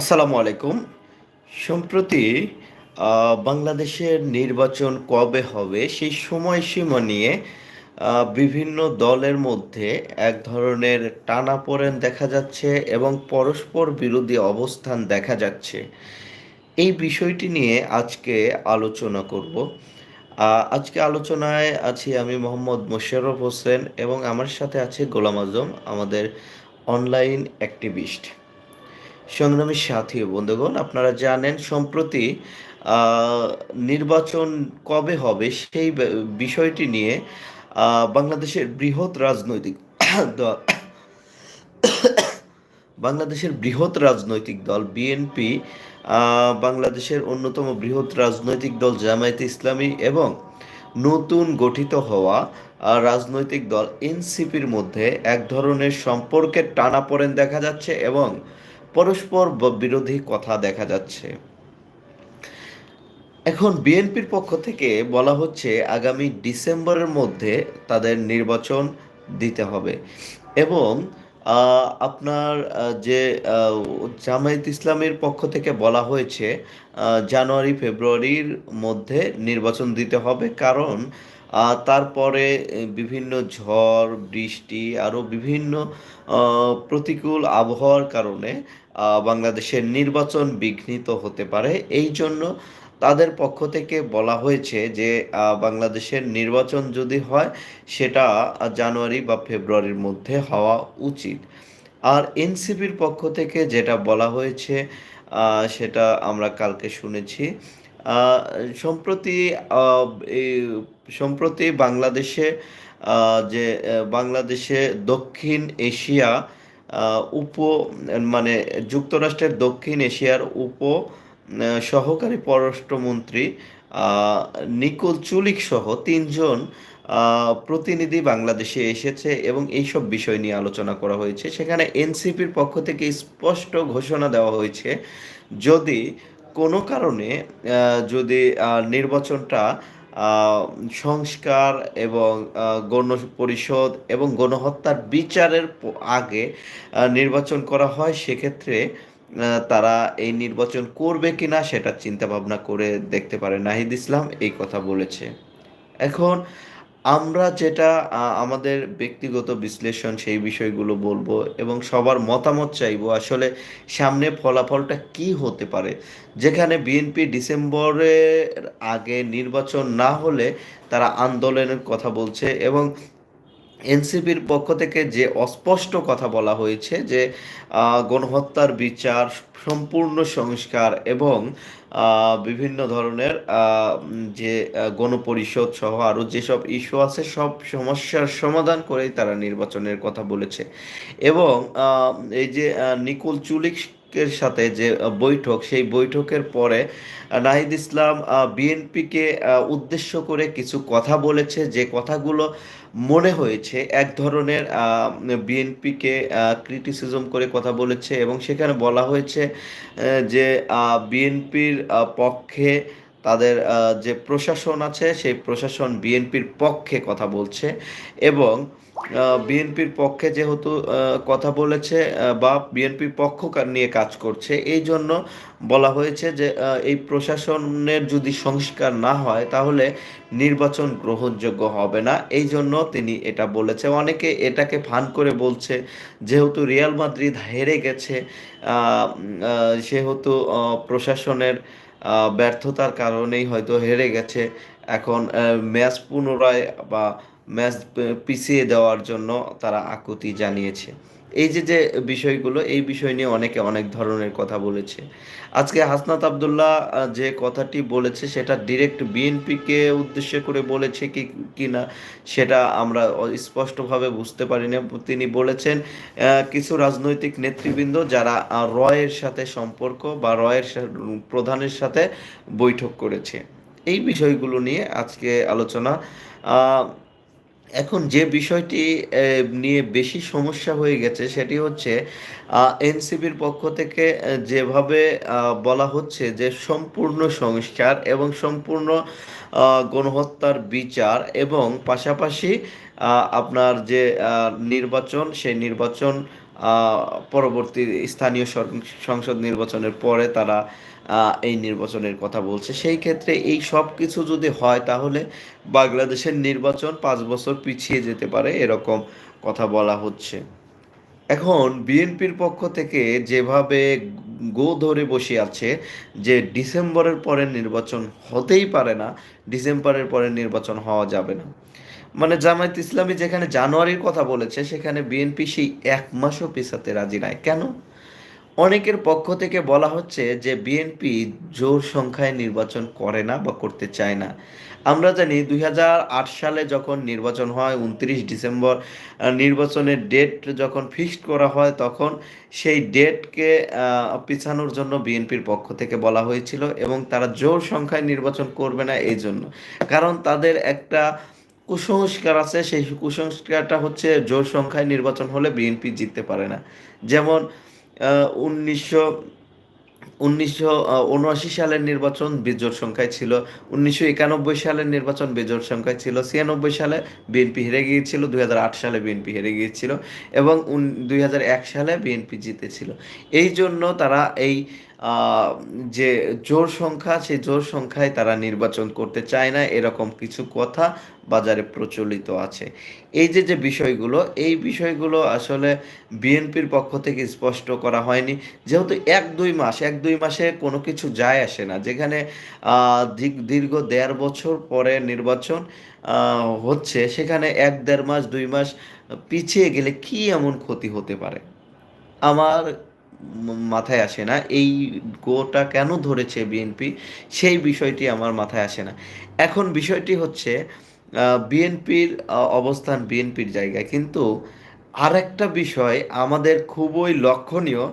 আসসালামু আলাইকুম। সম্প্রতি বাংলাদেশের নির্বাচন কবে হবে সেই সময়সীমা নিয়ে বিভিন্ন দলের মধ্যে এক ধরনের টানাপোড়েন দেখা যাচ্ছে এবং পরস্পর বিরোধী অবস্থান দেখা যাচ্ছে। এই বিষয়টি নিয়ে আজকে আলোচনা করব। আজকে আলোচনায় আছি আমি মোহাম্মদ মোশাররফ হোসেন এবং আমার সাথে আছে গোলাম আজম, আমাদের অনলাইন অ্যাক্টিভিস্ট। সংগ্রামী সাথী বন্ধুগণ, আপনারা জানেন সম্প্রতি নির্বাচন কবে হবে সেই বিষয়টি নিয়ে বাংলাদেশের বৃহৎ রাজনৈতিক দল বাংলাদেশের বৃহৎ রাজনৈতিক দল বিএনপি বাংলাদেশের অন্যতম বৃহৎ রাজনৈতিক দল জামায়াতে ইসলামী এবং নতুন গঠিত হওয়া রাজনৈতিক দল এনসিপির মধ্যে এক ধরনের সম্পর্কের টানাপোড়েন দেখা যাচ্ছে এবং পরস্পর বিরোধী কথা দেখা যাচ্ছে। এখন বিএনপির পক্ষ থেকে বলা হচ্ছে, আগামী ডিসেম্বরের মধ্যে তাদের নির্বাচন দিতে হবে। এবং আপনার যে জামায়াত ইসলামের পক্ষ থেকে বলা হয়েছে জানুয়ারি, ফেব্রুয়ারির মধ্যে নির্বাচন দিতে হবে। কারণ তারপরে বিভিন্ন ঝড়, বৃষ্টি আরও বিভিন্ন প্রতিকূল আবহাওয়ার কারণে বাংলাদেশের নির্বাচন বিঘ্নিত হতে পারে। এই জন্য তাদের পক্ষ থেকে বলা হয়েছে যে বাংলাদেশের নির্বাচন যদি হয়, সেটা জানুয়ারি বা ফেব্রুয়ারির মধ্যে হওয়া উচিত। আর এনসিপির পক্ষ থেকে যেটা বলা হয়েছে সেটা আমরা কালকে শুনেছি। সম্প্রতি সম্প্রতি বাংলাদেশে যে বাংলাদেশে দক্ষিণ এশিয়া উপ মানে যুক্তরাষ্ট্রের দক্ষিণ এশিয়ার উপ সহকারী পররাষ্ট্রমন্ত্রী নিকোল চুলিক সহ তিনজন প্রতিনিধি বাংলাদেশে এসেছে এবং এইসব বিষয় নিয়ে আলোচনা করা হয়েছে। সেখানে এনসিপির পক্ষ থেকে স্পষ্ট ঘোষণা দেওয়া হয়েছে, যদি কোনো কারণে যদি নির্বাচনটা সংস্কার এবং গণ পরিষদ এবং গণহত্যার বিচারের আগে নির্বাচন করা হয়, সেক্ষেত্রে তারা এই নির্বাচন করবে কিনা সেটা চিন্তা ভাবনা করে দেখতে পারে। নাহিদ ইসলাম এই কথা বলেছে। এখন আমরা যেটা আমাদের ব্যক্তিগত বিশ্লেষণ সেই বিষয়গুলো বলব এবং সবার মতামত চাইব আসলে সামনে ফলাফলটা কি হতে পারে। যেখানে বিএনপি ডিসেম্বরের আগে নির্বাচন না হলে তারা আন্দোলনের কথা বলছে এবং এনসিপির পক্ষ থেকে যে অস্পষ্ট কথা বলা হয়েছে যে গণহত্যার বিচার সম্পূর্ণ সংস্কার এবং বিভিন্ন ধরনের যে গণপরিষদ সহ আরও যেসব ইস্যু আছে, সব সমস্যার সমাধান করেই তারা নির্বাচনের কথা বলেছে। এবং এই যে নিকুল নিকুল চুলিকের সাথে যে বৈঠক, সেই বৈঠকের পরে নাহিদ ইসলাম বিএনপিকে উদ্দেশ্য করে কিছু কথা বলেছে। যে কথাগুলো মনে হয়েছে, এক ধরনের বিএনপিকে ক্রিটিসিজম করে কথা বলেছে এবং সেখানে বলা হয়েছে যে বিএনপির পক্ষে তাদের যে প্রশাসন আছে, সেই প্রশাসন বিএনপির পক্ষে কথা বলছে এবং বিএনপির পক্ষে যেহেতু কথা বলেছে বা বিএনপির পক্ষ নিয়ে কাজ করছে, এই জন্য বলা হয়েছে যে এই প্রশাসনের যদি সংস্কার না হয়, তাহলে নির্বাচন গ্রহণযোগ্য হবে না। এই জন্য তিনি এটা বলেছে। অনেকে এটাকে ফান করে বলছে, যেহেতু রিয়াল মাদ্রিদ হেরে গেছে সেহেতু প্রশাসনের ব্যর্থতার কারণেই হয়তো হেরে গেছে। এখন ম্যাচ পুনরায় বা ম্যাচ পিছিয়ে দেওয়ার জন্য তারা আকুতি জানিয়েছে। এই যে যে বিষয়গুলো, এই বিষয় নিয়ে অনেকে অনেক ধরনের কথা বলেছে। আজকে হাসনাত আবদুল্লাহ যে কথাটি বলেছে, সেটা ডিরেক্ট বিএনপিকে উদ্দেশ্য করে বলেছে কি কি না, সেটা আমরা স্পষ্টভাবে বুঝতে পারি না তিনি বলেছেন কিছু রাজনৈতিক নেতৃবৃন্দ যারা রয়ের সাথে সম্পর্ক বা রয়ের প্রধানের সাথে বৈঠক করেছে। এই বিষয়গুলো নিয়ে আজকে আলোচনা এখন যে বিষয়টি নিয়ে বেশি সমস্যা হয়ে গেছে সেটি হচ্ছে এনসিবির পক্ষ থেকে যেভাবে বলা হচ্ছে যে সম্পূর্ণ সংস্কার এবং সম্পূর্ণ গণহত্যার বিচার এবং পাশাপাশি আপনার যে নির্বাচন, সেই নির্বাচন পরবর্তী স্থানীয় সংসদ নির্বাচনের পরে তারা এই নির্বাচনের কথা বলছে। সেই ক্ষেত্রে এই সব কিছু যদি হয় তাহলে বাংলাদেশের নির্বাচন পাঁচ বছর পিছিয়ে যেতে পারে এরকম কথা বলা হচ্ছে। এখন বিএনপির পক্ষ থেকে যেভাবে গো ধরে বসে আছে যে ডিসেম্বরের পরে নির্বাচন হতেই পারে না, ডিসেম্বরের পরে নির্বাচন হওয়া যাবে না। মানে জামায়াত ইসলামী যেখানে জানুয়ারির কথা বলেছে, সেখানে বিএনপি সেই এক মাসও পেছাতে রাজি নাই। কেন? অনেকের পক্ষ থেকে বলা হচ্ছে যে বিএনপি জোর সংখ্যায় নির্বাচন করে না বা করতে চায় না। আমরা জানি দুই হাজার আট সালে যখন নির্বাচন হয়, উনত্রিশ ডিসেম্বর নির্বাচনের ডেট যখন ফিক্সড করা হয়, তখন সেই ডেটকে পিছানোর জন্য বিএনপির পক্ষ থেকে বলা হয়েছিল এবং তারা জোর সংখ্যায় নির্বাচন করবে না এই জন্য। কারণ তাদের একটা কুসংস্কার আছে, সেই কুসংস্কারটা হচ্ছে জোর সংখ্যায় নির্বাচন হলে বিএনপি জিততে পারে না। যেমন উনিশশো উনিশশো উনআশি সালের নির্বাচন বেজোর সংখ্যায় ছিল, উনিশশো একানব্বই সালের নির্বাচন বেজোর সংখ্যায় ছিল, ছিয়ানব্বই সালে বিএনপি হেরে গিয়েছিল, দুই হাজার আট সালে বিএনপি হেরে গিয়েছিল এবং দুই হাজার এক সালে বিএনপি জিতেছিল। এই জন্য তারা এই যে জোর সংখ্যা, সেই জোর সংখ্যায় তারা নির্বাচন করতে চায় না, এরকম কিছু কথা বাজারে প্রচলিত আছে। এই যে যে বিষয়গুলো, এই বিষয়গুলো আসলে বিএনপির পক্ষ থেকে স্পষ্ট করা হয়নি। যেহেতু এক, দুই মাস, এক, দুই মাসে কোনো কিছু যায় আসে না। যেখানে দীর্ঘ দেড় বছর পরে নির্বাচন হচ্ছে, সেখানে এক, দেড় মাস, দুই মাস পিছিয়ে গেলে কি এমন ক্ষতি হতে পারে? আমার মাথায় আসে না। এই গোটা কেন ধরেছে বিএনপি সেই বিষয়টি আমার মাথায় আসে না। এখন বিষয়টি হচ্ছে বিএনপির অবস্থান বিএনপির জায়গায়। কিন্তু আরেকটা বিষয় আমাদের খুবই লক্ষণীয়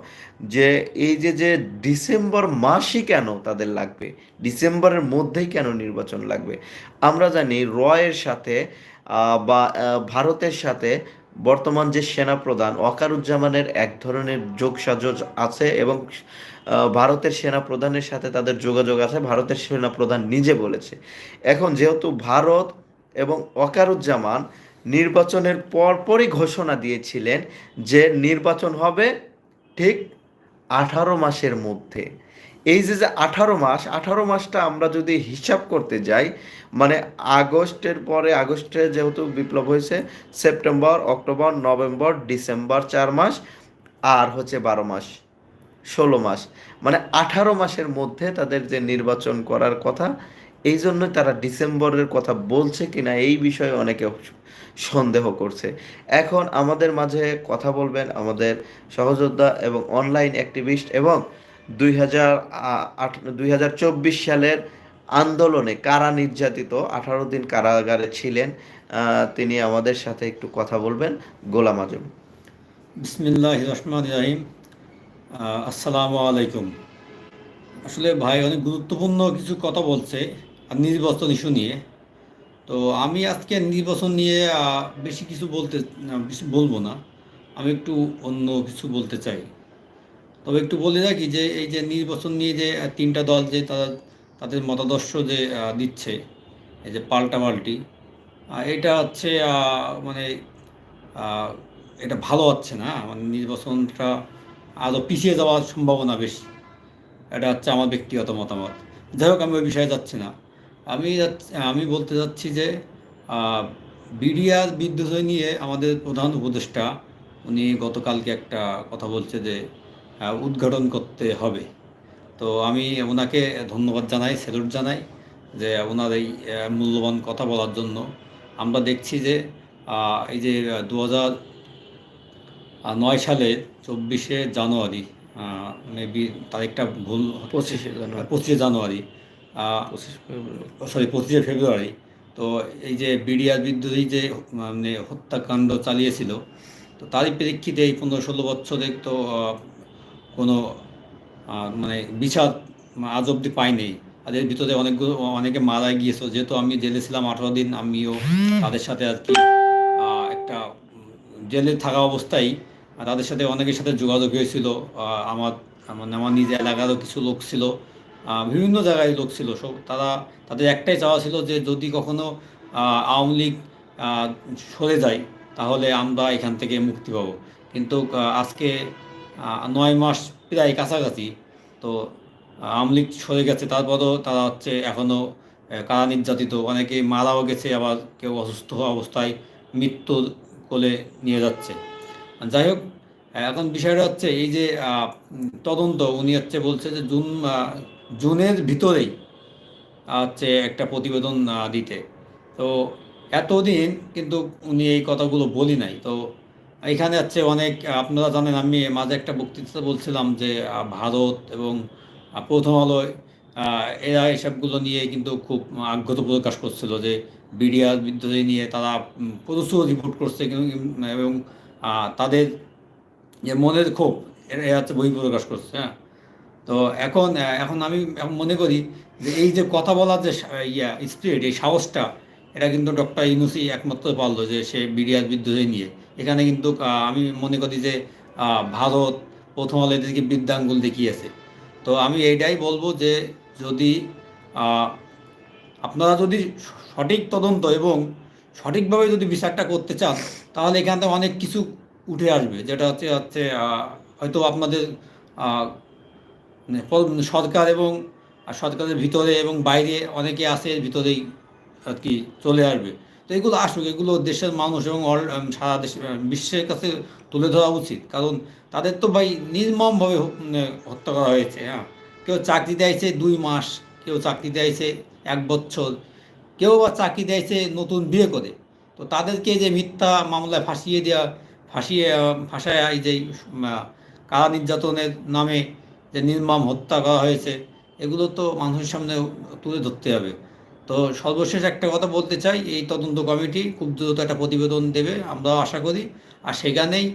যে, এই যে যে ডিসেম্বর মাসই কেন তাদের লাগবে? ডিসেম্বরের মধ্যেই কেন নির্বাচন লাগবে? আমরা জানি রয়ের সাথে বা ভারতের সাথে বর্তমান যে সেনাপ্রধান ওয়াকারুজ্জামানের এক ধরনের যোগসাজশ আছে এবং ভারতের সেনাপ্রধানের সাথে তাদের যোগাযোগ আছে, ভারতের সেনাপ্রধান নিজে বলেছে। এখন যেহেতু ভারত এবং ওয়াকারুজ্জামান নির্বাচনের পরপরই ঘোষণা দিয়েছিলেন যে নির্বাচন হবে ঠিক আঠারো মাসের মধ্যে। এই যে যে আঠারো মাস, আঠারো মাসটা আমরা যদি হিসাব করতে যাই মানে আগস্টের পরে, আগস্টে যেহেতু বিপ্লব হয়েছে, সেপ্টেম্বর, অক্টোবর, নভেম্বর, ডিসেম্বর চার মাস, আর হচ্ছে বারো মাস, ষোলো মাস। মানে আঠারো মাসের মধ্যে তাদের যে নির্বাচন করার কথা, এই জন্য তারা ডিসেম্বরের কথা বলছে কিনা এই বিষয়ে অনেকে সন্দেহ করছে। এখন আমাদের মাঝে কথা বলবেন আমাদের সহযোদ্ধা এবং অনলাইন অ্যাক্টিভিস্ট এবং দুই হাজার সালের আন্দোলনে কারা নির্যাতিত? আঠারো দিন কারাগারে ছিলেন তিনি আমাদের সাথে একটু কথা বলবেন। গোলাম আজম। বিসমিল্লাহ রহমান রাহিম। আসসালামু আলাইকুম। আসলে ভাই অনেক গুরুত্বপূর্ণ কিছু কথা বলছে নির্বাচন ইস্যু নিয়ে। তো আমি আজকে নির্বাচন নিয়ে বেশি কিছু বলতে বলব না। আমি একটু অন্য কিছু বলতে চাই। তবে একটু বলে রাখি যে, এই যে নির্বাচন নিয়ে যে তিনটা দল যে তারা তাদের মতাদর্শ যে দিচ্ছে, এই যে পাল্টাপাল্টি এটা হচ্ছে মানে এটা ভালো হচ্ছে না। মানে নির্বাচনটা আরও পিছিয়ে যাওয়ার সম্ভাবনা বেশি। এটা হচ্ছে আমার ব্যক্তিগত মতামত। যাই হোক, আমি ওই বিষয়ে যাচ্ছি না। আমি আমি বলতে যাচ্ছি যে বিডিআর বিদ্যুৎ নিয়ে আমাদের প্রধান উপদেষ্টা, উনি গতকালকে একটা কথা বলছে যে উদ্ঘাটন করতে হবে। তো আমি ওনাকে ধন্যবাদ জানাই স্যালুট জানাই যে ওনার এই মূল্যবান কথা বলার জন্য। আমরা দেখছি যে এই যে দু হাজার নয় সালের চব্বিশে জানুয়ারি মেবি তারিখটা ভুল পঁচিশে জানুয়ারি। পঁচিশে জানুয়ারি সরি পঁচিশে ফেব্রুয়ারি। তো এই যে বিডিআর বিদ্যুৎই যে মানে হত্যাকাণ্ড চালিয়েছিল তো তারই প্রেক্ষিতে এই পনেরো ষোলো বছরে তো কোনো মানে বিচার আজ অব্দি পাইনি। আর এর ভিতরে অনেকগুলো অনেকে মারা গিয়েছে। যেহেতু আমি জেলে ছিলাম আঠারো দিন, আমিও তাদের সাথে আর কি একটা জেলে থাকা অবস্থায় তাদের সাথে অনেকের সাথে যোগাযোগ হয়েছিল। আমার মানে আমার নিজ এলাকারও কিছু লোক ছিল বিভিন্ন জায়গায় লোক ছিল। সব, তারা, তাদের একটাই চাওয়া ছিল যে যদি কখনো আওয়ামী লীগ সরে যায়, তাহলে আমরা এখান থেকে মুক্তি পাবো। কিন্তু আজকে নয় মাস প্রায় কাছাকাছি। তো আওয়ামী লীগ সরে গেছে, তারপরও তারা হচ্ছে এখনও কারা নির্যাতিত? অনেকে মারাও গেছে, আবার কেউ অসুস্থ অবস্থায় মৃত্যুর কোলে নিয়ে যাচ্ছে। যাই হোক এখন বিষয়টা হচ্ছে এই যে তদন্ত, উনি হচ্ছে বলছে যে জুন জুনের ভিতরেই হচ্ছে একটা প্রতিবেদন দিতে। তো, এতদিন কিন্তু উনি এই কথাগুলো বলি নাই। তো এখানে হচ্ছে অনেক, আপনারা জানেন আমি মাঝে একটা বক্তৃতা বলছিলাম যে ভারত এবং প্রথম আলোয় এরা এসবগুলো নিয়ে কিন্তু খুব আগ্রহ প্রকাশ করছিল যে, বিডিআর বিদ্রোহী নিয়ে তারা প্রচুর রিপোর্ট করছে এবং তাদের যে মনের ক্ষোভ, এরা হচ্ছে বই প্রকাশ করছে হ্যাঁ? তো এখন এখন আমি মনে করি যে, এই যে কথা বলার যে ইয়া স্পিরিট এই সাহসটা, এটা কিন্তু ডক্টর ইউনুসি একমাত্র পারল যে, সে বিডিআর বিদ্রোহী নিয়ে। এখানে কিন্তু আমি মনে করি যে ভারত প্রথম আলো এদেরকে বৃদ্ধাঙ্গুল দেখিয়েছে। তো আমি এইটাই বলব যে, যদি আপনারা যদি সঠিক তদন্ত এবং সঠিকভাবে যদি বিচারটা করতে চান, তাহলে এখান অনেক কিছু উঠে আসবে। যেটা হচ্ছে হচ্ছে হয়তো আপনাদের মানে প- সরকার এবং সরকারের ভিতরে এবং বাইরে অনেকে আছে ভিতরেই আর কি চলে আসবে। তো এগুলো আসুক, এগুলো দেশের মানুষ এবং সারা দেশ বিশ্বের কাছে তুলে ধরা উচিত। কারণ তাদের তো ভাই নির্মমভাবে হত্যা করা হয়েছে হ্যাঁ। কেউ চাকরি দেয়ছে দুই মাস, কেউ চাকরি দেয়ছে এক বছর, কেউ বা চাকরি দেয়ছে নতুন বিয়ে করে। তো তাদেরকে যে মিথ্যা মামলায় ফাঁসিয়ে দেওয়া ফাঁসিয়ে, ফাঁসায় যে কারা নির্যাতনের নামে যে নির্মম হত্যা করা হয়েছে, এগুলো তো মানুষের সামনে তুলে ধরতে হবে। তো সর্বশেষ একটা কথা বলতে চাই, এই তদন্ত কমিটি খুব দ্রুত একটা প্রতিবেদন দেবে আমরা আশা করি। আর সেখানেই,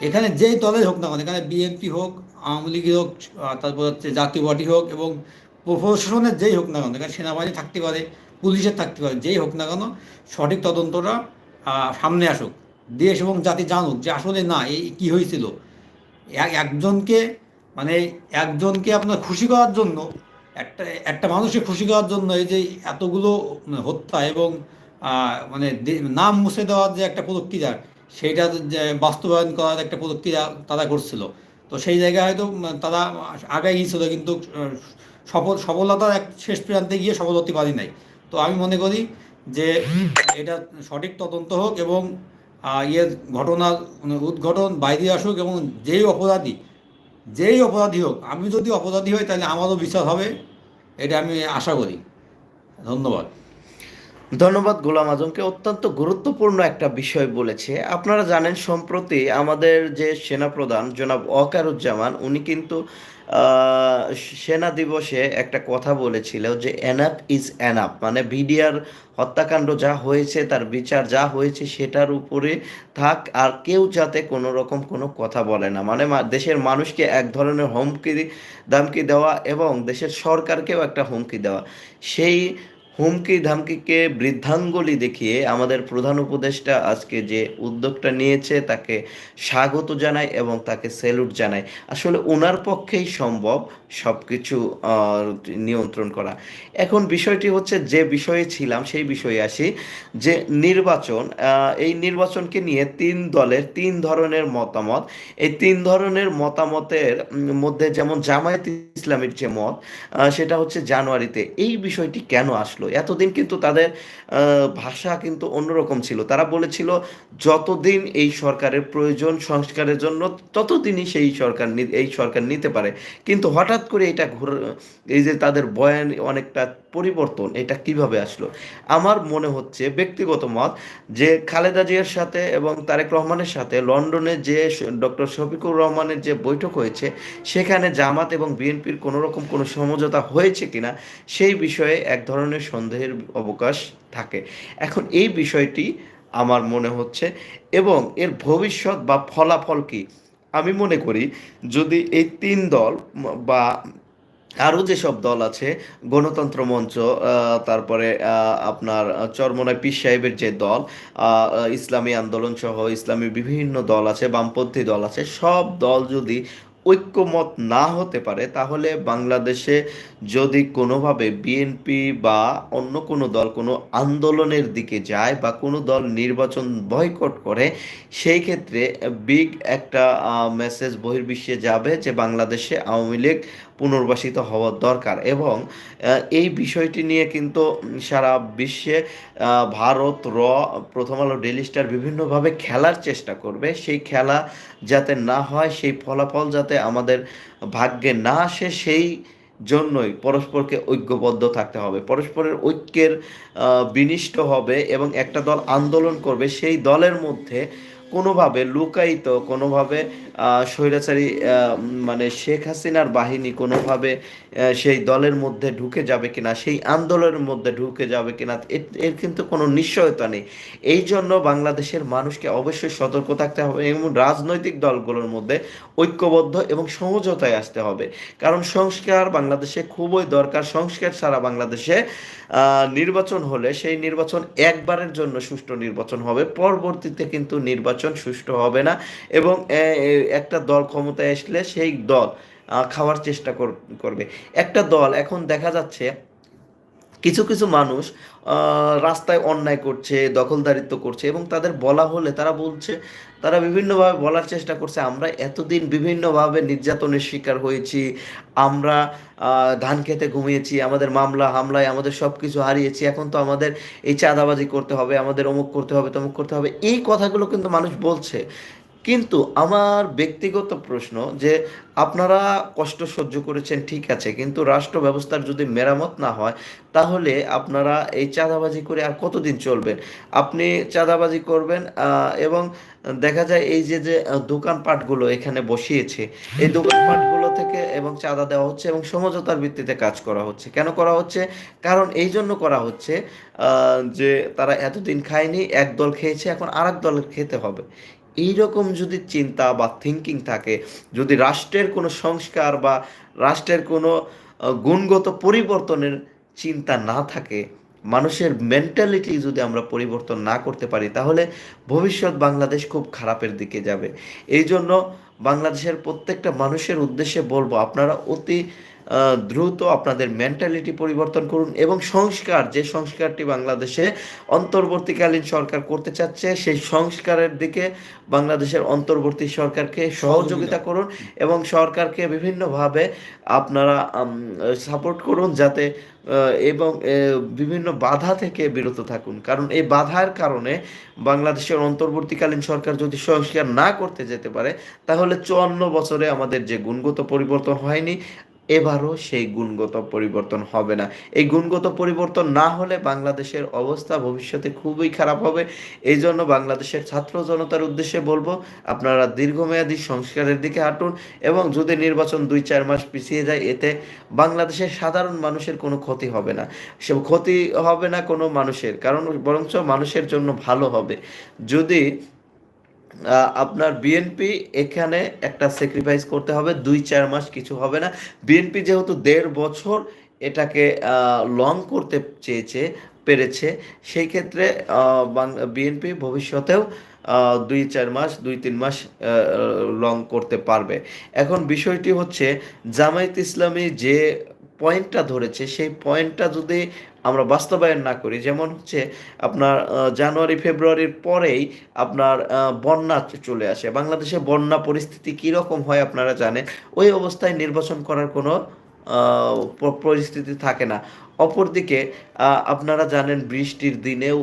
এখানে যেই দলের হোক না কেন, এখানে বিএনপি হোক, আওয়ামী লীগ হোক তারপর হচ্ছে জাতীয় পার্টি হোক এবং প্রশাসনের যেই হোক না কেন, এখানে সেনাবাহিনী থাকতে পারে, পুলিশের থাকতে পারে, যেই হোক না কেন, সঠিক তদন্তটা সামনে আসুক। দেশ এবং জাতি জানুক যে আসলে না, এই কি হয়েছিল। এক- একজনকে মানে একজনকে আপনার খুশি করার জন্য একটা একটা মানুষকে খুশি করার জন্য এই যে এতগুলো হত্যা এবং মানে নাম মুছে দেওয়ার যে একটা প্রক্রিয়া সেইটা বাস্তবায়ন করার একটা প্রক্রিয়া তারা করছিল। তো সেই জায়গায় হয়তো তারা আগে গিয়েছিল কিন্তু সফল, সফলতার এক শেষ প্রান্তে গিয়ে সফল হতে পারি নাই। তো আমি মনে করি যে এটা সঠিক তদন্ত হোক এবং ইয়ের ঘটনার মানে উদ্ঘটন বাইরে আসুক এবং যেই অপরাধী যেই অপরাধী হোক, আমি যদি অপরাধী হই, তাহলে আমারও বিচার হবে, এটা আমি আশা করি। ধন্যবাদ। ধন্যবাদ গোলাম আজমকে। অত্যন্ত গুরুত্বপূর্ণ একটা বিষয় বলেছে। আপনারা জানেন, সম্প্রতি আমাদের যে সেনাপ্রধান জনাব ওয়াকারুজ্জামান, উনি কিন্তু সেনা দিবসে একটা কথা বলেছিল যে এনাফ ইজ এনাফ মানে বিডিআর হত্যাকাণ্ড যা হয়েছে, তার বিচার যা হয়েছে সেটার উপরে থাক, আর কেউ যাতে কোনো রকম কোনো কথা বলে না। মানে দেশের মানুষকে এক ধরনের হুমকি দামকি দেওয়া এবং দেশের সরকারকেও একটা হুমকি দেওয়া। সেই হুমকি ধামকিকে বৃদ্ধাঙ্গলি দেখিয়ে আমাদের প্রধান উপদেষ্টা আজকে যে উদ্যোগটা নিয়েছে তাকে স্বাগত জানাই এবং তাকে স্যালুট জানাই। আসলে ওনার পক্ষেই সম্ভব সব কিছু নিয়ন্ত্রণ করা। এখন বিষয়টি হচ্ছে যে বিষয়ে ছিলাম, সেই বিষয়ে আসি। যে নির্বাচন এই নির্বাচনকে নিয়ে তিন দলের তিন ধরনের মতামত। এই তিন ধরনের মতামতের মধ্যে যেমন জামায়াত ইসলামের যে মত সেটা হচ্ছে জানুয়ারিতে। এই বিষয়টি কেন আসলো? এতদিন কিন্তু তাদের ভাষা কিন্তু অন্যরকম ছিল। তারা বলেছিল, যতদিন এই সরকারের প্রয়োজন সংস্কারের জন্য, ততদিনই সেই সরকার এই সরকার নিতে পারে। কিন্তু হঠাৎ করে এটা ঘুরে, এই যে তাদের বয়ান অনেকটা পরিবর্তন, এটা কীভাবে আসলো? আমার মনে হচ্ছে ব্যক্তিগত মত যে খালেদা জিয়ার সাথে এবং তারেক রহমানের সাথে লন্ডনে যে ডক্টর শফিকুর রহমানের যে বৈঠক হয়েছে, সেখানে জামাত এবং বিএনপির কোনো রকম কোনো সমঝোতা হয়েছে কিনা, সেই বিষয়ে এক ধরনের সন্দেহের অবকাশ থাকে। এখন এই বিষয়টি আমার মনে হচ্ছে এবং এর ভবিষ্যৎ বা ফলাফল কি? আমি মনে করি যদি এই তিন দল বা আরও যেসব দল আছে, গণতন্ত্র মঞ্চ তারপরে আপনার চরমনায় পীর সাহেবের যে দল ইসলামী আন্দোলন সহ ইসলামী বিভিন্ন দল আছে, বামপন্থী দল আছে, সব দল যদি ঐক্যমত না হতে পারে, তাহলে বাংলাদেশে যদি কোনোভাবে বিএনপি বা অন্য কোনো দল কোনো আন্দোলনের দিকে যায় বা কোনো দল নির্বাচন বয়কট করে, সেই ক্ষেত্রে বিগ একটা মেসেজ বহির্বিশ্বে যাবে যে বাংলাদেশে আওয়ামী লীগ পুনর্বাসিত হওয়ার দরকার এবং এই বিষয়টি নিয়ে কিন্তু সারা বিশ্বে ভারত, র, প্রথম আলো ডেলি স্টার বিভিন্নভাবে খেলার চেষ্টা করবে। সেই খেলা যাতে না হয়, সেই ফলাফল যাতে আমাদের ভাগ্যে না আসে, সেই জন্যই পরস্পরকে ঐক্যবদ্ধ থাকতে হবে। পরস্পরের ঐক্যের বিনিষ্ট হবে এবং একটা দল আন্দোলন করবে, সেই দলের মধ্যে কোনোভাবে লুকায়িত, কোনোভাবে স্বৈরাচারী মানে শেখ হাসিনার বাহিনী কোনোভাবে সেই দলের মধ্যে ঢুকে যাবে কিনা, সেই আন্দোলনের মধ্যে ঢুকে যাবে কিনা, এর কিন্তু কোনো নিশ্চয়তা নেই। এই জন্য বাংলাদেশের মানুষকে অবশ্যই সতর্ক থাকতে হবে এবং রাজনৈতিক দলগুলোর মধ্যে ঐক্যবদ্ধ এবং সমঝোতায় আসতে হবে। কারণ সংস্কার বাংলাদেশে খুবই দরকার। সংস্কার ছাড়া বাংলাদেশে নির্বাচন হলে সেই নির্বাচন একবারের জন্য সুষ্ঠু নির্বাচন হবে। পরবর্তীতে কিন্তু নির্বাচন সুষ্ঠু হবে না এবং একটা দল ক্ষমতায় আসলে সেই দল খাওয়ার চেষ্টা কর- করবে। একটা দল, এখন দেখা যাচ্ছে কিছু কিছু মানুষ রাস্তায় অন্যায় করছে, দখলদারিত্ব করছে এবং তাদের বলা হলে তারা বলছে, তারা বিভিন্নভাবে বলার চেষ্টা করছে, আমরা এতদিন বিভিন্নভাবে নির্যাতনের শিকার হয়েছি, আমরা ধান খেতে ঘুমিয়েছি, আমাদের মামলা, হামলায় আমাদের সব কিছু হারিয়েছি, এখন তো আমাদের এই চাঁদাবাজি করতে হবে, আমাদের অমুক করতে হবে, তমুক করতে হবে, এই কথাগুলো কিন্তু মানুষ বলছে। কিন্তু আমার ব্যক্তিগত প্রশ্ন যে আপনারা কষ্ট সহ্য করেছেন, ঠিক আছে। কিন্তু রাষ্ট্র ব্যবস্থার যদি মেরামত না হয়, তাহলে আপনারা এই চাঁদাবাজি করে আর কতদিন চলবেন? আপনি চাঁদাবাজি করবেন এবং দেখা যায় এই যে যে দোকানপাটগুলো এখানে বসিয়েছে, এই দোকানপাটগুলো থেকে এবং চাঁদা দেওয়া হচ্ছে এবং সমঝোতার ভিত্তিতে কাজ করা হচ্ছে। কেন করা হচ্ছে? কারণ এই জন্য করা হচ্ছে যে তারা এতদিন খায়নি, এক দল খেয়েছে, এখন আর দলের খেতে হবে। এইরকম যদি চিন্তা বা থিঙ্কিং থাকে, যদি রাষ্ট্রের কোনো সংস্কার বা রাষ্ট্রের কোনো গুণগত পরিবর্তনের চিন্তা না থাকে, মানুষের মেন্টালিটি যদি আমরা পরিবর্তন না করতে পারি, তাহলে ভবিষ্যৎ বাংলাদেশ খুব খারাপের দিকে যাবে। এই জন্য বাংলাদেশের প্রত্যেকটা মানুষের উদ্দেশ্যে বলব, আপনারা অতি দ্রুত আপনাদের মেন্টালিটি পরিবর্তন করুন এবং সংস্কার যে সংস্কারটি বাংলাদেশে অন্তর্বর্তীকালীন সরকার করতে চাচ্ছে সেই সংস্কারের দিকে বাংলাদেশের অন্তর্বর্তী সরকারকে সহযোগিতা করুন এবং সরকারকে বিভিন্নভাবে আপনারা সাপোর্ট করুন যাতে এবং বিভিন্ন বাধা থেকে বিরত থাকুন। কারণ এই বাধার কারণে বাংলাদেশের অন্তর্বর্তীকালীন সরকার যদি সংস্কার না করতে যেতে পারে তাহলে চুয়ান্ন বছরে আমাদের যে গুণগত পরিবর্তন হয়নি এবারও সেই গুণগত পরিবর্তন হবে না। এই গুণগত পরিবর্তন না হলে বাংলাদেশের অবস্থা ভবিষ্যতে খুবই খারাপ হবে। এই জন্য বাংলাদেশের ছাত্র জনতার উদ্দেশ্যে বলব, আপনারা দীর্ঘমেয়াদী সংস্কারের দিকে হাঁটুন এবং যদি নির্বাচন দুই চার মাস পিছিয়ে যায়, এতে বাংলাদেশের সাধারণ মানুষের কোনো ক্ষতি হবে না। সে ক্ষতি হবে না কোনো মানুষের, কারণ বরঞ্চ মানুষের জন্য ভালো হবে। যদি আপনার বিএনপি এখানে একটা স্যাক্রিফাইস করতে হবে, দুই চার মাস কিছু হবে না। বিএনপি যেহেতু দেড় বছর এটাকে লং করতে চেয়েছে, পেরেছে, সেই ক্ষেত্রে বিএনপি ভবিষ্যতেও দুই চার মাস, দুই তিন মাস লং করতে পারবে। এখন বিষয়টি হচ্ছে, জামায়াত ইসলামী যে পয়েন্টটা ধরেছে, সেই পয়েন্টটা যদি আমরা বাস্তবায়ন না করি। যেমন হচ্ছে আপনার জানুয়ারি, ফেব্রুয়ারির পরেই আপনার বন্যা চলে আসে। বাংলাদেশে বন্যা পরিস্থিতি কীরকম হয় আপনারা জানেন? ওই অবস্থায় নির্বাচন করার কোনো পরিস্থিতি থাকে না। অপরদিকে আপনারা জানেন বৃষ্টির দিনেও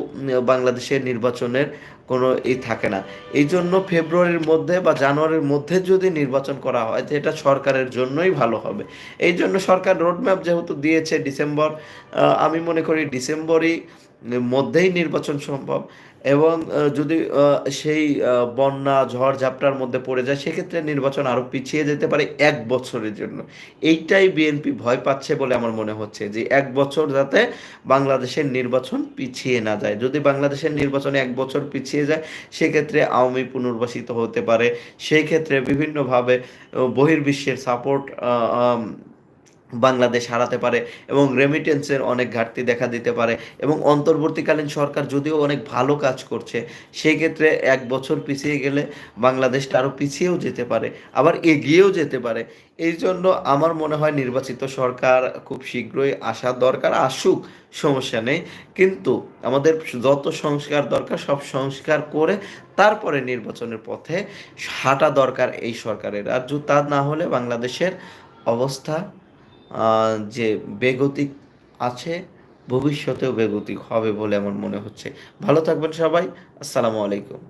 বাংলাদেশের নির্বাচনের কোনো ই থাকে না। এই জন্য ফেব্রুয়ারির মধ্যে বা জানুয়ারির মধ্যে যদি নির্বাচন করা হয় যেটা সরকারের জন্যই ভালো হবে। এই জন্য সরকার রোডম্যাপ যেহেতু দিয়েছে ডিসেম্বর আমি মনে করি ডিসেম্বরই মধ্যেই নির্বাচন সম্ভব। এবং যদি সেই বন্যা, ঝড়, ঝাপটার মধ্যে পড়ে যায়, সেক্ষেত্রে নির্বাচন আরও পিছিয়ে যেতে পারে এক বছরের জন্য। এইটাই বিএনপি ভয় পাচ্ছে বলে আমার মনে হচ্ছে, যে এক বছর যাতে বাংলাদেশের নির্বাচন পিছিয়ে না যায়। যদি বাংলাদেশের নির্বাচনে এক বছর পিছিয়ে যায়, সেক্ষেত্রে আওয়ামী পুনর্বাসিত হতে পারে। সেই ক্ষেত্রে বিভিন্নভাবে বহির্বিশ্বের সাপোর্ট বাংলাদেশ হারাতে পারে এবং রেমিটেন্সের অনেক ঘাটতি দেখা দিতে পারে এবং অন্তর্বর্তীকালীন সরকার যদিও অনেক ভালো কাজ করছে সেই ক্ষেত্রে এক বছর পিছিয়ে গেলে বাংলাদেশটা আরও পিছিয়েও যেতে পারে, আবার এগিয়েও যেতে পারে। এই জন্য আমার মনে হয় নির্বাচিত সরকার খুব শীঘ্রই আসা দরকার আসুক, সমস্যা নেই। কিন্তু আমাদের যত সংস্কার দরকার, সব সংস্কার করে তারপরে নির্বাচনের পথে হাঁটা দরকার এই সরকারের। আর তা না হলে বাংলাদেশের অবস্থা যে বেগতিক আছে, ভবিষ্যতেও বেগতিক হবে বলে আমার মনে হচ্ছে। ভালো থাকবেন সবাই, আসসালামু আলাইকুম।